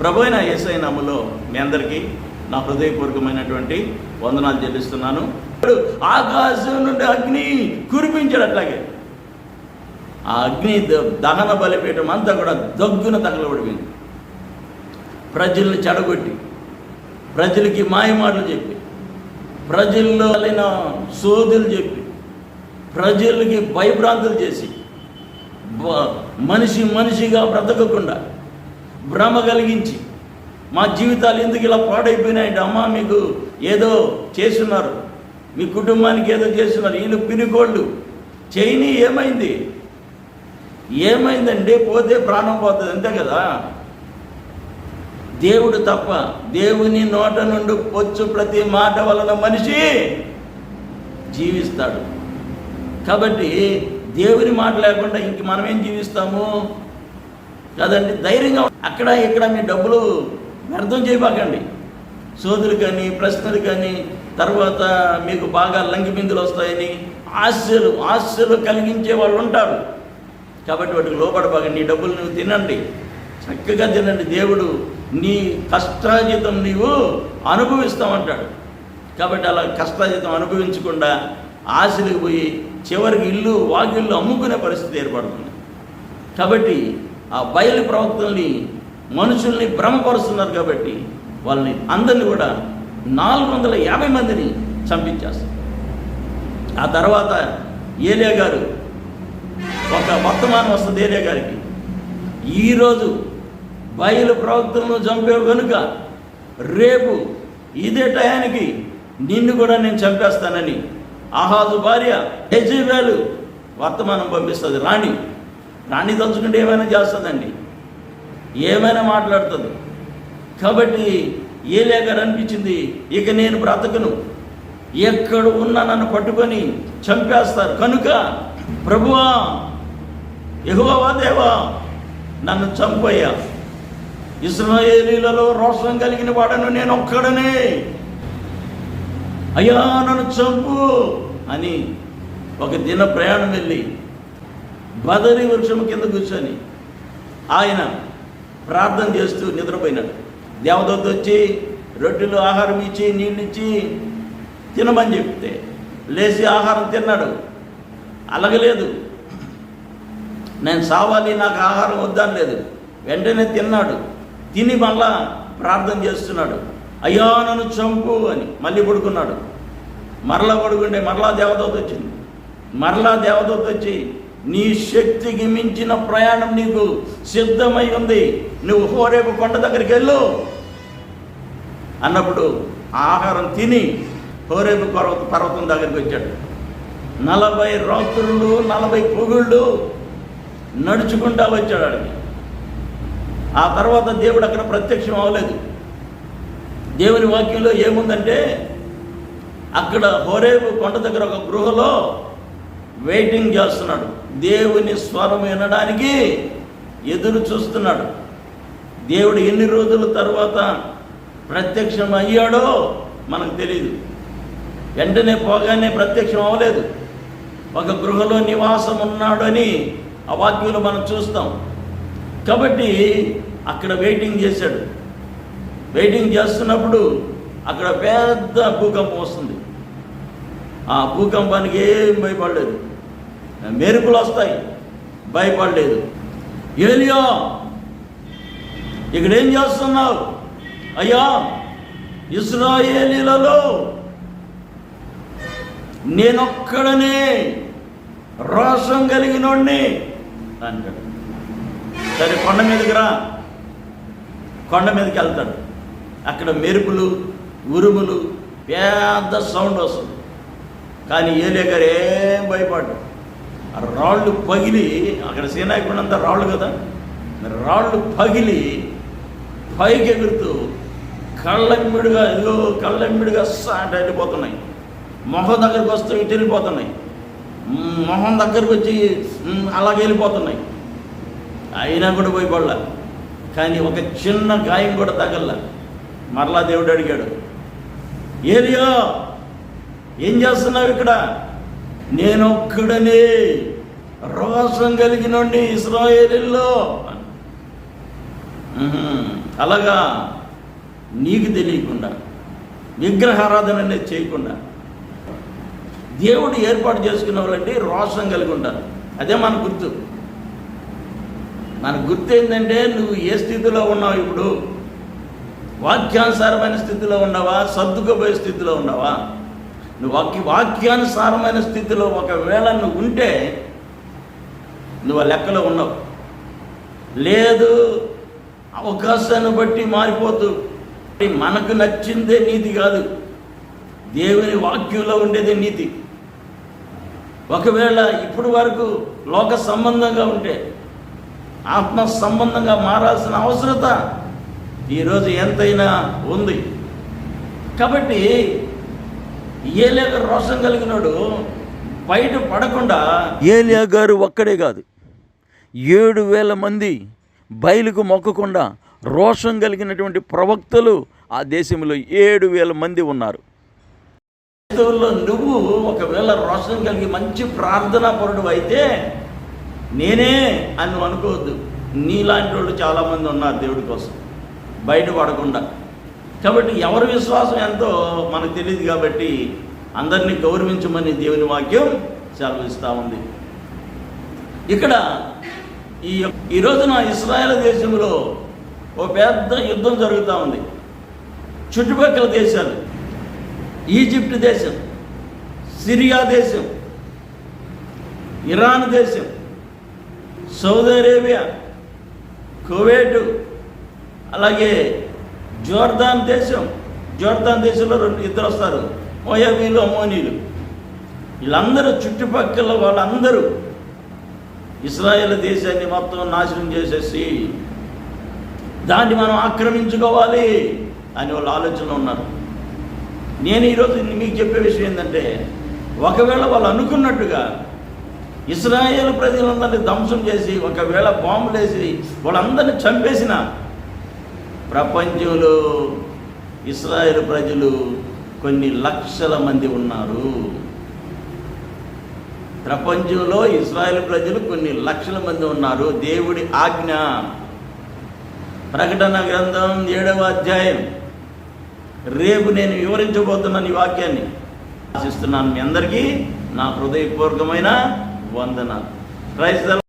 ప్రభు అయిన యేసై నామములో మీ అందరికీ నా హృదయపూర్వకమైనటువంటి వందనాలు చెల్లిస్తున్నాను. ఇప్పుడు ఆకాశం నుండి అగ్ని కురిపించాడు అట్లాగే. ఆ అగ్ని ద- దహన బలిపీఠం అంతా కూడా దగ్గున తగలబడిపోయింది ప్రజల్ని చెడగొట్టి ప్రజలకి మాయమాటలు చెప్పి ప్రజల్లో కలిగిన సోదులు చెప్పి ప్రజలకి భయభ్రాంతులు చేసి మనిషి మనిషిగా బ్రతకకుండా భ్రమ కలిగించి మా జీవితాలు ఎందుకు ఇలా పాడైపోయినాయంటే అమ్మ మీకు ఏదో చేస్తున్నారు. మీ కుటుంబానికి ఏదో చేస్తున్నారు. వీళ్ళు పినుకోళ్ళు చేయని ఏమైంది? ఏమైందండి పోతే ప్రాణం పోతుంది అంతే కదా? దేవుడు తప్ప దేవుని నోట నుండి పొచ్చు ప్రతి మాట వలన మనిషి జీవిస్తాడు. కాబట్టి దేవుని మాట లేకుండా ఇంక మనం ఏం జీవిస్తాము? కదండి ధైర్యంగా అక్కడ ఇక్కడ మీ డబ్బులు వ్యర్థం చేయబాకండి. సోదులు కానీ ప్రశ్నలు కానీ తర్వాత మీకు బాగా లంగిబిందులు వస్తాయని ఆశలు ఆశలు కలిగించే వాళ్ళు ఉంటారు. కాబట్టి వాటికి లోపడబాకండి నీ డబ్బులు నువ్వు తినండి. చక్కగా తినండి. దేవుడు నీ కష్టాజితం నీవు అనుభవిస్తామంటాడు. కాబట్టి అలా కష్టాజితం అనుభవించకుండా ఆశలకు పోయి చివరికి ఇల్లు వాకిళ్ళు అమ్ముకునే పరిస్థితి ఏర్పడుతుంది. కాబట్టి ఆ బయలు ప్రవక్తల్ని మనుషుల్ని భ్రమపరుస్తున్నారు కాబట్టి వాళ్ళని అందరిని కూడా నాలుగు వందల యాభై మందిని చంపించేస్తారు. ఆ తర్వాత ఏలియా గారు ఒక వర్తమానం వస్తుంది ఏలియా గారికి. ఈరోజు బయలు ప్రవక్తలను చంపేవు కనుక రేపు ఇదే టయానికి నిన్ను కూడా నేను చంపేస్తానని ఆహాజు భార్య హెజీబేలు వర్తమానం పంపిస్తుంది. రాణి రాణి తలుచుకుంటే ఏమైనా చేస్తుందండి? ఏమైనా మాట్లాడుతుంది? కాబట్టి ఏ గారు అనిపించింది? ఇక నేను బ్రతకను. ఎక్కడ ఉన్నా నన్ను పట్టుకొని చంపేస్తారు. కనుక ప్రభువా ఎగువవా దేవా నన్ను చంపయ్యా. ఇస్రాయేలీలలో రోషం కలిగిన వాడను నేను ఒక్కడనే. అయ్యా నన్ను చంపు అని ఒక దిన ప్రయాణం వెళ్ళి బదరి వృక్షం కింద కూర్చొని ఆయన ప్రార్థన చేస్తూ నిద్రపోయినాడు. దేవదత్త వచ్చి రొట్టెలు ఆహారం ఇచ్చి నీళ్ళు ఇచ్చి తినమని చెప్తే లేచి ఆహారం తిన్నాడు. అలగలేదు. నేను సావాలి నాకు ఆహారం వద్దని లేదు. వెంటనే తిన్నాడు. తిని మళ్ళా ప్రార్థన చేస్తున్నాడు. అయ్యా నన్ను చంపు అని మళ్ళీ పడుకున్నాడు. మరలా పడుకుంటే మరలా దేవదూత వచ్చింది. మరలా దేవదూత వచ్చి నీ శక్తికి మించిన ప్రయాణం నీకు సిద్ధమై ఉంది. నువ్వు హోరేపు కొండ దగ్గరికి వెళ్ళు. అన్నప్పుడు ఆహారం తిని హోరేపు పర్వత పర్వతం దగ్గరికి వచ్చాడు. నలభై రాత్రులు నలభై పొగుళ్ళు నడుచుకుంటా వచ్చాడు అడిగి ఆ తర్వాత దేవుడు అక్కడ ప్రత్యక్షం అవ్వలేదు. దేవుని వాక్యంలో ఏముందంటే అక్కడ హోరేపు కొండ దగ్గర ఒక గృహలో వెయిటింగ్ చేస్తున్నాడు. దేవుని స్వరం వినడానికి ఎదురు చూస్తున్నాడు. దేవుడు ఎన్ని రోజుల తర్వాత ప్రత్యక్షం అయ్యాడో మనకు తెలియదు వెంటనే పోగానే ప్రత్యక్షం అవ్వలేదు. ఒక గృహలో నివాసం ఉన్నాడని ఆ వాక్యంలో మనం చూస్తాం. కాబట్టి అక్కడ వెయిటింగ్ చేశాడు. వెయిటింగ్ చేస్తున్నప్పుడు అక్కడ పెద్ద భూకంపం వస్తుంది. ఆ భూకంపానికి ఏం భయపడలేదు. మెరుపులు వస్తాయి. భయపడలేదు. ఏలియా ఇక్కడ ఏం చేస్తున్నావు? అయ్యా ఇస్రాయేలీలలో నేనొక్కడనే రోషం కలిగినోడిని అంటాడు సరే కొండ మీదకి రా. కొండ మీదకి వెళ్తాడు. అక్కడ మెరుపులు ఉరుములు పెద్ద సౌండ్ వస్తుంది. కానీ ఏలే గారు ఏం భయపడ్డాడు రాళ్ళు పగిలి అక్కడ సీనాయకుడంతా రాళ్ళు కదా రాళ్ళు పగిలి పైకి ఎగురుతూ కళ్ళెమ్మిడిగా ఇదిగో కళ్ళెమ్మిడిగా సాట వెళ్ళిపోతున్నాయి. మొహం దగ్గరికి వస్తూ ఇటు వెళ్ళిపోతున్నాయి. మొహం దగ్గరికి వచ్చి అలాగే వెళ్ళిపోతున్నాయి. అయినా కూడా భయపడలా కానీ ఒక చిన్న గాయం కూడా తగల మరలా దేవుడు అడిగాడు ఏరియో ఏం చేస్తున్నావు ఇక్కడ? నేనొక్కడనే. రోషం కలిగినండి ఇస్రాయేలీలో అలాగా నీకు తెలియకుండా విగ్రహారాధన అనేది చేయకుండా దేవుడు ఏర్పాటు చేసుకున్న వాళ్ళంటే రోషం కలిగి ఉంటారు. అదే మన గుర్తు. మన గుర్తు ఏంటంటే నువ్వు ఏ స్థితిలో ఉన్నావు ఇప్పుడు? వాక్యానుసారమైన స్థితిలో ఉన్నావా? సర్దుకుపోయే స్థితిలో ఉన్నావా? నువ్వు వాక్య వాక్యానుసారమైన స్థితిలో ఒకవేళ నువ్వు ఉంటే నువ్వు ఆ లెక్కలో ఉన్నావు. లేదు అవకాశాన్ని బట్టి మారిపోతూ మనకు నచ్చిందే నీతి కాదు. దేవుని వాక్యంలో ఉండేదే నీతి. ఒకవేళ ఇప్పటి వరకు లోక సంబంధంగా ఉంటే ఆత్మ సంబంధంగా మారాల్సిన అవసరత ఈరోజు ఎంతైనా ఉంది. కాబట్టి ఏలియా గారు రోషం కలిగినాడు. బయట పడకుండా ఏలియా గారు ఒక్కడే కాదు. ఏడు వేల మంది బయలుకు మొక్కకుండా రోషం కలిగినటువంటి ప్రవక్తలు ఆ దేశంలో ఏడు వేల మంది ఉన్నారు. నువ్వు ఒకవేళ రోషం కలిగి మంచి ప్రార్థనా పరుడు అయితే నేనే అని నువ్వు అనుకోవద్దు. నీలాంటి వాళ్ళు చాలామంది ఉన్నారు దేవుడి కోసం. బయట పడకుండా. కాబట్టి ఎవరి విశ్వాసం ఎంతో మనకు తెలియదు కాబట్టి అందరినీ గౌరవించమని దేవుని వాక్యం సెలవిస్తూ ఉంది. ఇక్కడ ఈ ఈ రోజున ఇస్రాయేల్ దేశంలో ఓ పెద్ద యుద్ధం జరుగుతూ ఉంది. చుట్టుపక్కల దేశాలు. ఈజిప్ట్ దేశం సిరియా దేశం ఇరాన్ దేశం సౌదీ అరేబియా కువైట్ అలాగే జోర్దాన్ దేశం జోర్దాన్ దేశంలో రెండు ఇద్దరు వస్తారు మోయాబీలు అమోనీలు వీళ్ళందరూ చుట్టుపక్కల వాళ్ళందరూ ఇస్రాయేల్ దేశాన్ని మొత్తం నాశనం చేసేసి దాన్ని మనం ఆక్రమించుకోవాలి అని వాళ్ళు ఆలోచనలో ఉన్నారు. నేను ఈరోజు మీకు చెప్పే విషయం ఏంటంటే ఒకవేళ వాళ్ళు అనుకున్నట్టుగా ఇస్రాయేల్ ప్రజలందరినీ ధ్వంసం చేసి ఒకవేళ బాంబులేసి వాళ్ళందరినీ చంపేసిన ప్రపంచంలో ఇస్రాయేల్ ప్రజలు కొన్ని లక్షల మంది ఉన్నారు. ప్రపంచంలో ఇస్రాయేల్ ప్రజలు కొన్ని లక్షల మంది ఉన్నారు. దేవుడి ఆజ్ఞ. ప్రకటన గ్రంథం ఏడవ అధ్యాయం. రేపు నేను వివరించబోతున్నాను ఈ వాక్యాన్ని ఆశిస్తున్నాను మీ అందరికీ నా హృదయపూర్వకమైన వందనాలు. క్రైస్తవ